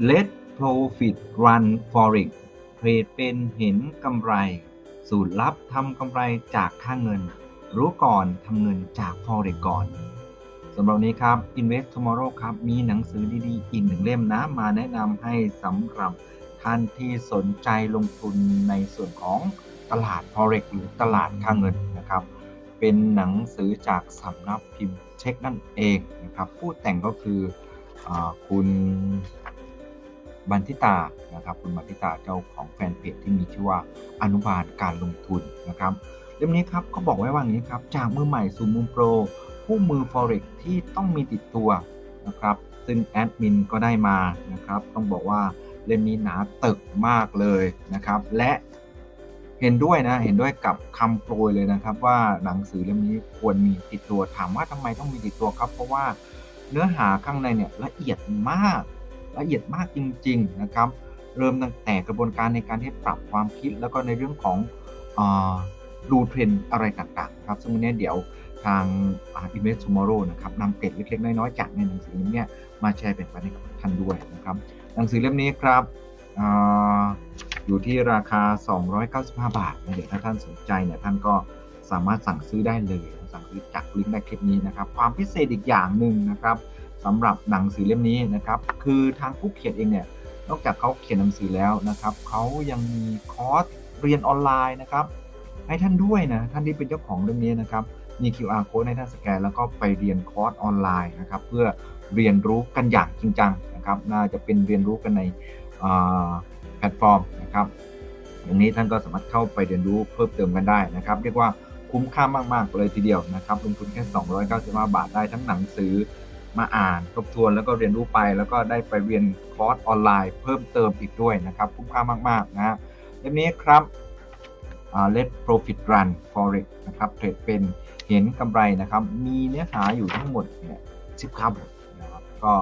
Let Profit Run Forex เทรดเป็นเห็นกำไร สูตรลับทำกำไรจากค่าเงิน รู้ก่อนทำเงินจาก Forex ก่อนสำหรับนี้ครับ Invest Tomorrow ครับ มีหนังสือดีๆ อีกหนึ่งเล่มนะ มาแนะนำให้สำหรับท่านที่สนใจลงทุนในส่วนของตลาด Forex หรือตลาดค่าเงินนะครับ เป็นหนังสือจากสำนักพิมพ์เช็คนั่นเองนะครับ ผู้แต่งก็คืออคุณ บันทิตานะครับคุณบันทิตาเจ้าของแฟนเพจที่มีชื่อว่าอนุบาลการลงทุนนะครับเล่มนี้ครับเขาบอกไว้ว่าอย่างนี้ครับจากมือใหม่สู่มือโปรผู้มือ Forex ที่ต้องมีติดตัวนะครับซึ่งแอดมินก็ได้มานะครับต้องบอกว่าเล่มนี้หนาตึกมากเลยนะครับและเห็นด้วยนะ เห็นด้วยกับคำโปรยเลยนะครับ ว่าหนังสือเล่มนี้ควรมีติดตัวถามว่าทำไมต้องมีติดตัวครับ เพราะว่าเนื้อหาข้างในเนี่ยละเอียดมาก ละเอียดมากจริง ๆ นะครับ เริ่มตั้งแต่กระบวนการในการที่ปรับความคิด แล้วก็ในเรื่องของอดูเทรนด์อะไรต่างๆครับซึ่งวันนี้เดี๋ยวทาง Invest Tomorrow นะครับนำเกร็ดเล็กๆ น้อยๆจากในหนังสือเล่มนี้มาแชร์เป็นปันให้กับท่านด้วยนะครับ หนังสือเล่มนี้ครับออยู่ที่ราคา 295 บาทนะเดี๋ยวถ้าท่านสนใจเนี่ยท่านก็สามารถสั่งซื้อได้เลย สั่งซื้อจากลิงก์ในคลิปนี้นะครับ ความพิเศษอีกอย่างหนึ่งนะครับ สำหรับหนังสือเล่มนี้นะครับ คือทางผู้เขียนเองเนี่ยนอกจากเขาเขียนหนังสือแล้วนะครับเขายังมีคอร์สเรียนออนไลน์นะครับ ให้ท่านด้วยนะท่านที่เป็นเจ้าของเรื่องนี้นะครับมี QR code ให้ท่านสแกนแล้วก็ไปเรียนคอร์สออนไลน์นะครับ เพื่อเรียนรู้กันอย่างจริงจังนะครับ น่าจะเป็นเรียนรู้กันในแพลตฟอร์มนะครับอย่างนี้ท่านก็สามารถเข้าไปเรียนรู้เพิ่มเติมกันได้นะครับ เรียกว่าคุ้มค่ามาก ๆ เลยทีเดียวนะครับลงทุนแค่ 295 บาทได้ทั้งหนังสือ มาอ่านทบทวนแล้วก็เรียนรู้ไป แล้วก็ได้ไปเรียนคอร์สออนไลน์เพิ่มเติมอีกด้วยนะครับคุ้มค่ามาก ๆ นะฮะเล่มนี้ครับ Let Profit Run Forex นะครับเทรดเป็นเห็นกำไรนะครับ มีเนื้อหาอยู่ทั้งหมดเนี่ย19บทนะครับก็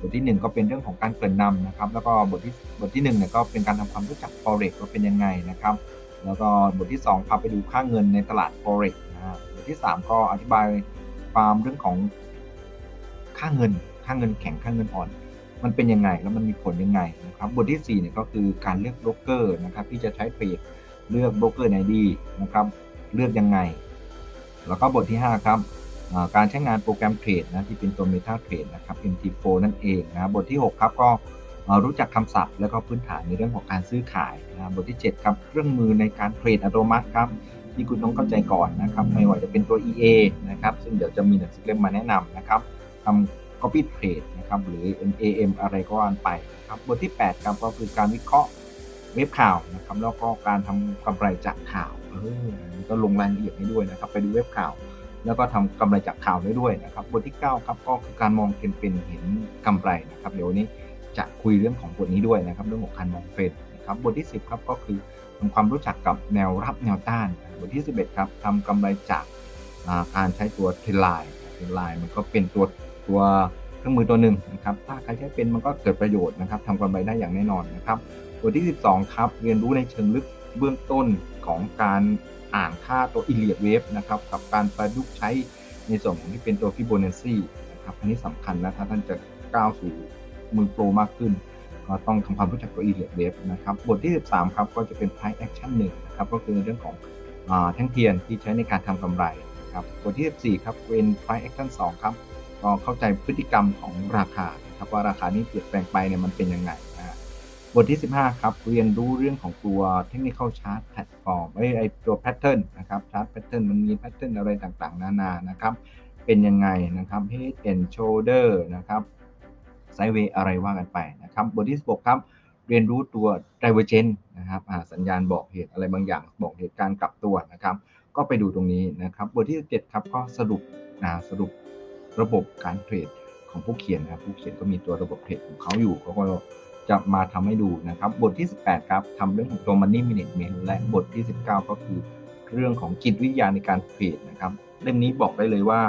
บทที่ 1 ก็เป็นเรื่องของการเกริ่นนำนะครับ แล้วก็บทที่บทที่1เนี่ยก็เป็นการทำความรู้จัก Forex ว่าเป็นยังไงนะครับ แล้วก็บทที่ 2 พาไปดูค่าเงินในตลาด Forex นะฮะบทที่ 3 ก็อธิบายความเรื่องของ ค่าเงิน ค่าเงินแข็ง ค่าเงินอ่อน มันเป็นยังไง แล้วมันมีผลยังไงนะครับ บทที่4เนี่ยก็คือการเลือกโบรกเกอร์นะครับที่จะใช้เทรด เลือกโบรกเกอร์ไหนดีนะครับ เลือกยังไง แล้วก็บทที่ 5 ครับการใช้งานโปรแกรมเทรดนะที่เป็นตัว Meta Trade นะครับ MT4 นั่นเองนะบทที่ 6 ครับก็รู้จักคำศัพท์ แล้วก็พื้นฐานในเรื่องของการซื้อขายนะบทที่ 7 ครับ เครื่องมือในการเทรดอัตโนมัติครับที่คุณต้องเข้าใจก่อนนะครับ ไม่ว่าจะเป็นตัว EA นะครับ ซึ่งเดี๋ยวจะมีหนังสือเล่มมาแนะนำนะครับ ทำ copy trade นะครับหรือ MAM อะไรก็ว่าไปนะครับบทที่8ครับก็คือการวิเคราะห์เว็บข่าวนะครับแล้วก็การทำกำไรจากข่าวเออก็ลงรายละเอียดให้ด้วยนะครับ ไปดูเว็บข่าว แล้วก็ทำกำไรจากข่าวได้ด้วยนะครับบทที่ 9 ครับก็คือการมองเทรนเป็นเห็นกำไรนะครับเดี๋ยววันนี้จะคุยเรื่องของบทนี้ด้วยนะครับเรื่องของการมองเทรนนะครับบทที่ 10ครับก็คือทำความรู้จักกับแนวรับแนวต้าน บทที่ 11 ครับทำกำไรจากการใช้ตัวเทรนไลน์เทรนไลน์มันก็เป็นตัว ตัวเครื่องมือตัวหนึ่งนะครับ ถ้าใครใช้เป็นมันก็เกิดประโยชน์นะครับทำกำไรได้อย่างแน่นอนนะครับบทที่ 12 ครับ เรียนรู้ในเชิงลึกเบื้องต้นของการอ่านค่าตัว i l เลียดเวฟนะครับ กับการประยุกต์ใช้ในส่วนของที่เป็นตัวฟิโบนัชชีนะครับอันนี้สำคัญนะ ถ้าท่านจะก้าวสู่มือโปรมากขึ้น ก็ต้องทำความรู้จักตัว i l เลียดเวฟนะครับ บทที่ 13 ครับ ก็จะเป็น price action 1นะครับ ก็คือในเรื่องของแท่งเทียนที่ใช้ในการทำกำไรนะครับบทที่ 14 ครับเป็น price action 2ครับ ก็เข้าใจพฤติกรรมของราคาครับว่าราคานี้เปลี่ยนแปลงไปเนี่ยมันเป็นยังไงนะบทที่ 15 ครับ เรียนรู้เรื่องของตัว technical chart platform ไอ้ไอตัว pattern นะครับ chart pattern มันมี pattern อะไรต่างๆ นานานะครับ เป็นยังไงนะครับ head and shoulder นะครับ sideway อะไรว่ากันไปนะครับ บทที่ 16 ครับ เรียนรู้ตัว divergence นะครับสัญญาณบอกเหตุอะไรบางอย่าง บอกเหตุการณ์กลับตัวนะครับ ก็ไปดูตรงนี้นะครับ บทที่ 17 ครับ ก็สรุปนะสรุป ระบบการเทรดของผู้เขียนนะครับผู้เขียนก็มีตัวระบบเทรดของเขาอยู่เขาก็จะมาทำให้ดูนะครับ บทที่ 18 ครับทำเรื่องของตัว money management และบทที่ 19 ก็คือเรื่องของจิตวิทยาในการเทรดนะครับเล่มนี้บอกได้เลยว่า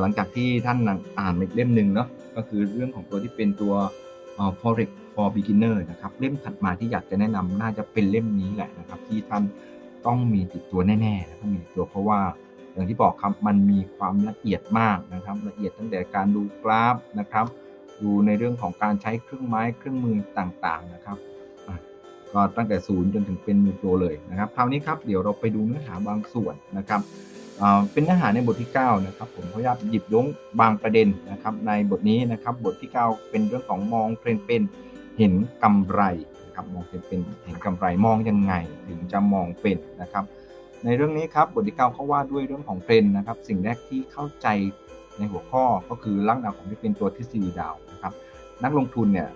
หลังจากที่ท่านอ่านอีกเล่มหนึ่งเนาะก็คือเรื่องของตัวที่เป็นตัว forex for beginner นะครับเล่มถัดมาที่อยากจะแนะนำน่าจะเป็นเล่มนี้แหละนะครับ ที่ท่านต้องมีติดตัวแน่ๆต้องมีติดตัวเพราะว่า อย่างที่บอกครับมันมีความละเอียดมากนะครับ ละเอียดตั้งแต่การดูกราฟนะครับดูในเรื่องของการใช้เครื่องไม้เครื่องมือต่างๆนะครับก็ตั้งแต่ศูนย์จนถึงเป็นนิวโตรเลยนะครับ คราวนี้ครับเดี๋ยวเราไปดูเนื้อหาบางส่วนนะครับเป็นเนื้อหาในบทที่ 9 นะครับ ผมขออนุญาตหยิบยกบางประเด็นนะครับ ในบทนี้นะครับบทที่ 9 เป็นเรื่องของมองเทรนเป็นเห็นกำไรนะครับมองเทรนเป็นเห็นกำไรมองยังไงถึงจะมองเป็นนะครับ ในเรื่องนี้ครับบทที่9เขาว่าด้วยเรื่องของเทรนด์นะครับ สิ่งแรกที่เข้าใจในหัวข้อก็คือลักษณะของที่เป็นตัวทฤษฎีดาวนะครับ นักลงทุนเนี่ย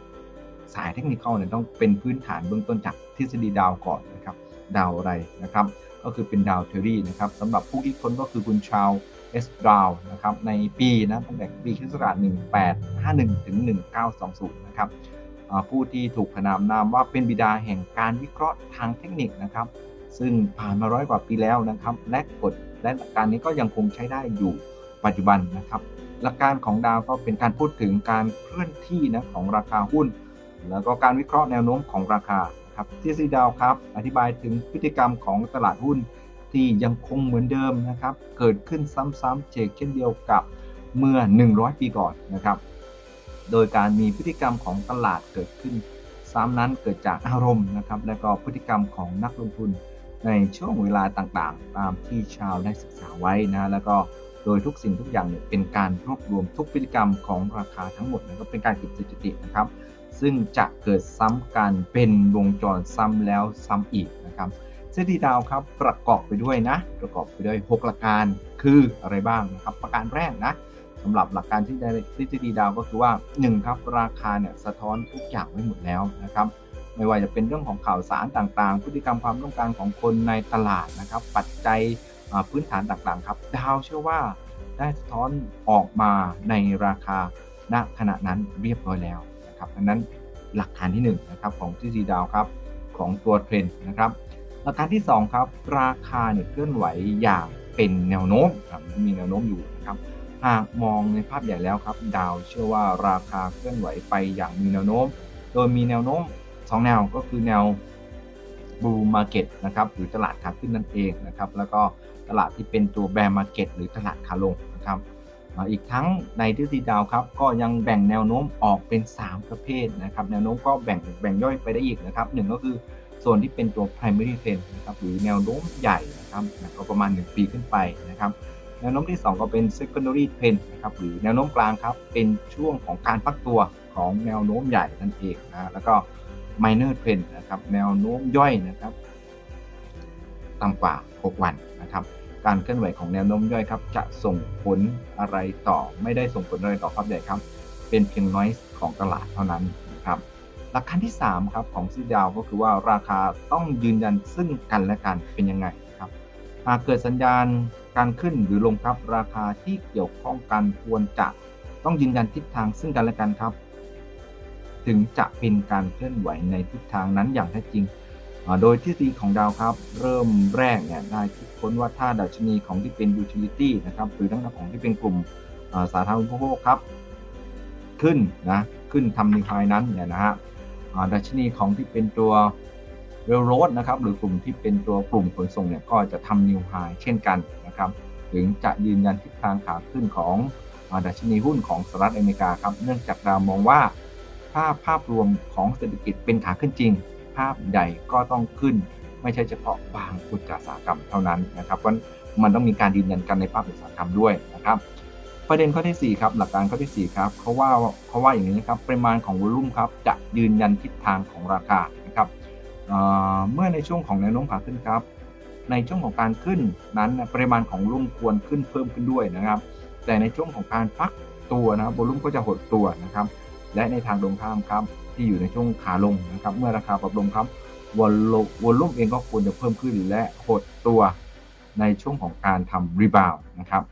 สายเทคนิคเนี่ยต้องเป็นพื้นฐานเบื้องต้นจากทฤษฎีดาวก่อนนะครับ ดาวอะไรนะครับ ก็คือเป็นดาวเทอรี่นะครับสำหรับผู้คิดค้นก็คือคุณชาวเอสดาวนะครับในปีนะตั้งแต่ปีคศ1851 ถึง 1920 นะครับผู้ที่ถูกขนามนามว่าเป็นบิดาแห่งการวิเคราะห์ทางเทคนิคนะครับ ซึ่งผ่านมาร้อยกว่าปีแล้วนะครับ และกฎและหลักการนี้ก็ยังคงใช้ได้อยู่ปัจจุบันนะครับ หลักการของดาวก็เป็นการพูดถึงการเคลื่อนที่นะของราคาหุ้น แล้วก็การวิเคราะห์แนวโน้มของราคาครับทฤษฎีดาวครับ อธิบายถึงพฤติกรรมของตลาดหุ้นที่ยังคงเหมือนเดิมนะครับ เกิดขึ้นซ้ำๆเชกเช่นเดียวกับเมื่อ 100 ปีก่อนนะครับ โดยการมีพฤติกรรมของตลาดเกิดขึ้น ซ้ำนั้นเกิดจากอารมณ์นะครับ และก็พฤติกรรมของนักลงทุน ในช่วงเวลาต่างๆ ตามที่ชาวได้ศึกษาไว้นะแล้วก็โดยทุกสิ่งทุกอย่างเนี่ยเป็นการรวบรวมทุกพฤติกรรมของราคาทั้งหมดนะก็เป็นการเก็บสถิตินะครับ ซึ่งจะเกิดซ้ำกันเป็นวงจรซ้ำแล้วซ้ำอีกนะครับทฤษฎีดาวครับประกอบไปด้วยนะ ประกอบไปด้วย 6 หลักการคืออะไรบ้างนะครับ ประการแรกนะสำหรับหลักการที่ได้ทฤษฎีดาวก็คือว่า 1 ครับราคาเนี่ยสะท้อนทุกอย่างไว้หมดแล้วนะครับ ไม่ว่าจะเป็นเรื่องของข่าวสารต่างๆ พฤติกรรมความต้องการของคนในตลาดนะครับ ปัจจัยพื้นฐานต่างๆครับ ดาวเชื่อว่าได้สะท้อนออกมาในราคาณขณะนั้นเรียบร้อยแล้วนะครับดังนั้นหลักการที่1นงนะครับของทฤษฎีดาวครับของตัวเทรนด์นะครับหลักการที่ 2 ครับ ราคาเนี่ยเคลื่อนไหวอย่างเป็นแนวโน้มครับมีแนวโน้มอยู่นะครับหากมองในภาพใหญ่แล้วครับ ดาวเชื่อว่าราคาเคลื่อนไหวไปอย่างมีแนวโน้ม โดยมีแนวโน้ม 2 แนวก็คือแนว bull market นะครับหรือตลาดขาขึ้นนั่นเองนะครับแล้วก็ตลาดที่เป็นตัว bear market หรือตลาดขาลงนะครับอีกทั้งในทฤษฎีดาวครับก็ยังแบ่งแนวโน้มออกเป็น 3 ประเภทนะครับแนวโน้มก็แบ่งแบ่งย่อยไปได้อีกนะครับหนึ่งก็คือโซนที่เป็นตัว primary trend นะครับหรือแนวโน้มใหญ่นะครับก็ประมาณ 1 ปีขึ้นไปนะครับแนวโน้มที่ 2 ก็เป็น secondary trend นะครับหรือแนวโน้มกลางครับเป็นช่วงของการพักตัวของแนวโน้มใหญ่นั่นเองนะแล้วก็ minor trend นะครับแนวโน้มย่อยนะครับต่ำกว่า 6 วันนะครับ การเคลื่อนไหวของแนวโน้มย่อยครับจะส่งผลอะไรต่อไม่ได้ส่งผลอะไรต่อภาพใหญ่ครับ เป็นเพียงน้อยของตลาดเท่านั้นนะครับหลักการที่3ครับของซีดาวก็คือว่าราคาต้องยืนยันซึ่งกันและกันเป็นยังไงครับหากเกิดสัญญาณการขึ้นหรือลงครับราคาที่เกี่ยวข้องกันควรจะต้องยืนยันทิศทางซึ่งกันและกันครับ ถึงจะเป็นการเคลื่อนไหวในทิศทางนั้นอย่างแท้จริง โดยทฤษฎีของดาวครับ เริ่มแรกเนี่ยได้คิดค้นว่าถ้าดัชนีของที่เป็น utility นะครับหรือทั้งของที่เป็นกลุ่มสาธารณูปโภคครับ ขึ้นนะขึ้นทำนิวไฮนั้นเนี่ยนะฮะดัชนีของที่เป็นตัว railroad นะครับหรือกลุ่มที่เป็นตัวกลุ่มขนส่งเนี่ยก็จะทำนิวไฮเช่นกันนะครับถึงจะยืนยันทิศทางขาขึ้นของอดัชนีหุ้นของสหรัฐอเมริกาครับ เนื่องจากดาวมองว่า ถ้าภาพรวมของเศรษฐกิจเป็นขาขึ้นจริง ภาพใหญ่ก็ต้องขึ้น ไม่ใช่เฉพาะบางอุตสาหกรรมเท่านั้นนะครับเพราะมันต้องมีการยืนยันกันในภาคอุตสาหกรรมด้วยนะครับ ประเด็นข้อที่ 4 ครับ หลักการข้อที่ 4 ครับเขาว่าเขาว่าอย่างนี้นะครับปริมาณของวอลุ่มครับจะยืนยันทิศทางของราคานะครับเเมื่อในช่วงของแนวโน้มขาขึ้นครับ ในช่วงของการขึ้นนั้นปริมาณของวอลุ่มควรขึ้นเพิ่มขึ้นด้วยนะครับ แต่ในช่วงของการพักตัวนะครับวอลุ่มก็จะหดตัวนะครับ และในทางตรงข้ามครับที่อยู่ในช่วงขาลงนะครับ เมื่อราคาปรับลงครับวอลวอลุ่มเองก็ควรจะเพิ่มขึ้นและหดตัวในช่วงของการทำรีบาวนะครับ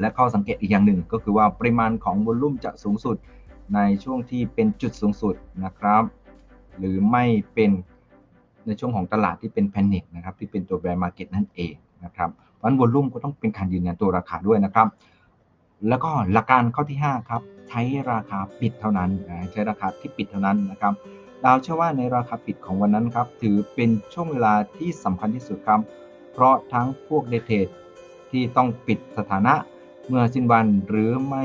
และข้อสังเกตอีกอย่างหนึ่งก็คือว่าปริมาณของวอลลุ่มจะสูงสุดในช่วงที่เป็นจุดสูงสุดนะครับ หรือไม่เป็นในช่วงของตลาดที่เป็นแพนิคนะครับที่เป็นตัวแบร์มาร์เก็ตนั่นเองนะครับเพราะฉะนั้นวอลุ่มก็ต้องเป็นการยืนยันตัวราคาด้วยนะครับ แล้วก็หลักการข้อที่ 5 ครับ ใช้ราคาปิดเท่านั้นนะใช้ราคาที่ปิดเท่านั้นนะครับดาวเชื่อว่าในราคาปิดของวันนั้นครับ ถือเป็นช่วงเวลาที่สำคัญที่สุดครับ เพราะทั้งพวกเดทเทดที่ต้องปิดสถานะเมื่อสิ้นวันหรือไม่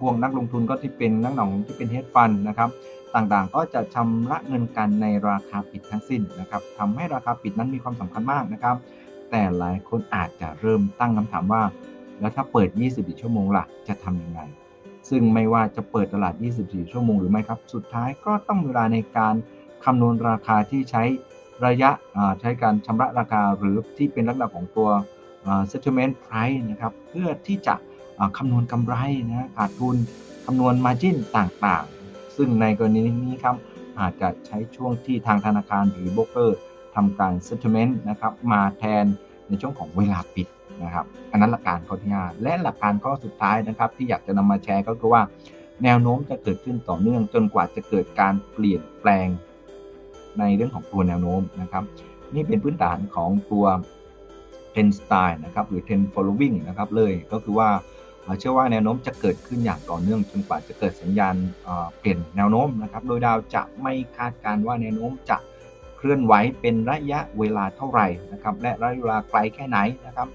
พวกนักลงทุนก็ที่เป็นนักหนองที่เป็นเฮดฟันนะครับต่างๆ ก็จะชำระเงินกันในราคาปิดทั้งสิ้นนะครับทำให้ราคาปิดนั้นมีความสำคัญมากนะครับ แต่หลายคนอาจจะเริ่มตั้งคำถามว่า แล้วถ้าเปิด 24 ชั่วโมงล่ะ จะทำยังไง ซึ่งไม่ว่าจะเปิดตลาด 24 ชั่วโมงหรือไม่ครับ สุดท้ายก็ต้องเวลาในการคำนวณราคาที่ใช้ระยะใช้การชำระราคาหรือที่เป็นลักษณะของตัว settlement price นะครับ เพื่อที่จะอ่าคำนวณกำไรนะขาดทุนคำนวณ margin ต่างๆ ซึ่งในกรณีนี้ครับอาจจะใช้ช่วงที่ทางธนาคารหรือโบรกเกอร์ทำการ settlement นะครับมาแทน ในช่วงของเวลาปิดนะครับอันนั้นหลักการข้อที่5และหลักการข้อสุดท้ายนะครับที่อยากจะนำมาแชร์ก็คือว่า แนวโน้มจะเกิดขึ้นต่อเนื่องจนกว่าจะเกิดการเปลี่ยนแปลงในเรื่องของตัวแนวโน้มนะครับ นี่เป็นพื้นฐานของตัว Ten style นะครับหรือ Ten following นะครับเลยก็คือว่าเชื่อว่าแนวโน้มจะเกิดขึ้นอย่างต่อเนื่องจนกว่าจะเกิดสัญญาณเอ่อเปลี่ยนแนวโน้มนะครับ โดยดาวจะไม่คาดการณ์ว่าแนวโน้มจะ เคลื่อนไหวเป็นระยะเวลาเท่าไหร่นะครับ และระยะเวลาไกลแค่ไหนนะครับ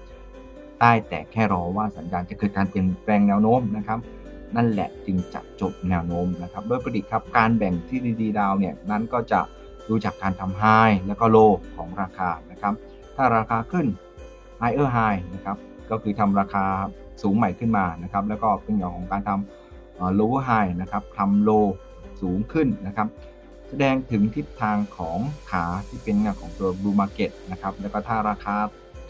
ได้แต่แค่รอว่าสัญญาณจะเกิดการเปลี่ยนแปลงแนวโน้มนะครับ นั่นแหละจึงจะจบแนวโน้มนะครับ โดยปกติครับการแบ่งที่ดีๆดาวเนี่ยนั้นก็จะดูจากการทำไฮแล้วก็โลของราคานะครับ ถ้าราคาขึ้น higher high นะครับก็คือทำราคาสูงใหม่ขึ้นมานะครับ แล้วก็เป็นอย่างของการทำ lower high นะครับทำ low สูงขึ้นนะครับ ดงถึงทิศทางของขาที่เป็นงานของตัว blue market นะครับแล้วก็ถ้าราคา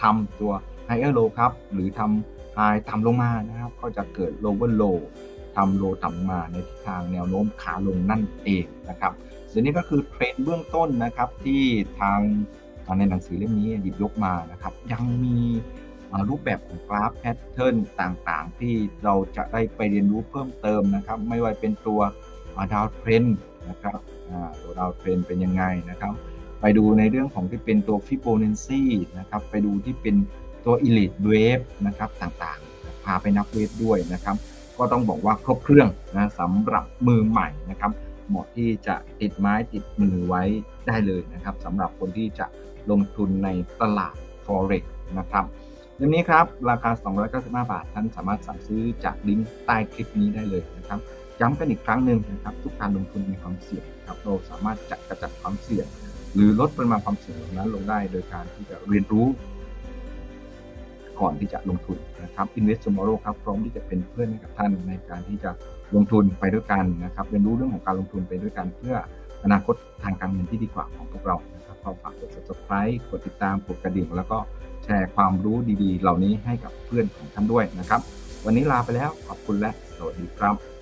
ทำตัว higher low ครับหรือทำ high ต่ำลงมานะครับก็จะเกิด lower low ทำ low ต่ำลงมาในทิศทางแนวโน้มขาลงนั่นเองนะครับส่วนนี้ก็คือเทรนด์เบื้องต้นนะครับที่ทางในหนังสือเล่มนี้หยิบยกมานะครับยังมีรูปแบบของกราฟแพทเทิร์นต่างๆ ที่เราจะได้ไปเรียนรู้เพิ่มเติมนะครับ ไม่ว่าเป็นตัวอ่าดาวเทรนด์นะครับ ตัวดาวเทรนเป็นยังไงนะครับ ไปดูในเรื่องของที่เป็นตัวฟิโบนัชชีนะครับ ไปดูที่เป็นตัว Elite Wave นะครับต่างๆ พาไปนับเวฟด้วยนะครับ ก็ต้องบอกว่าครบเครื่องนะสำหรับมือใหม่นะครับ เหมาะที่จะติดไม้ติดมือไว้ได้เลยนะครับสำหรับคนที่จะลงทุนในตลาด Forex นะครับเรื่องนี้ครับ ราคา 295 บาท ท่านสามารถสั่งซื้อจากลิงก์ใต้คลิปนี้ได้เลยนะครับ ย้ำกันอีกครั้งหนึ่งนะครับทุกการลงทุนมีความเสี่ยงครับเราสามารถจัดกระจัดความเสี่ยง หรือลดปริมาณความเสี่ยงเหล่านั้นลงได้ โดยการที่จะเรียนรู้ ก่อนที่จะลงทุนนะครับ Invest Tomorrow ครับพร้อมที่จะเป็นเพื่อนให้กับท่านในการที่จะลงทุนไปด้วยกันนะครับเรียนรู้เรื่องของการลงทุนไปด้วยกัน เพื่ออนาคตทางการเงินที่ดีกว่าของพวกเรานะครับก็ฝากกด subscribe กดติดตามกดกระดิ่ง แล้วก็แชร์ความรู้ดีๆ เหล่านี้ให้กับเพื่อนของท่านด้วยนะครับ วันนี้ลาไปแล้วขอบคุณและสวัสดีครับ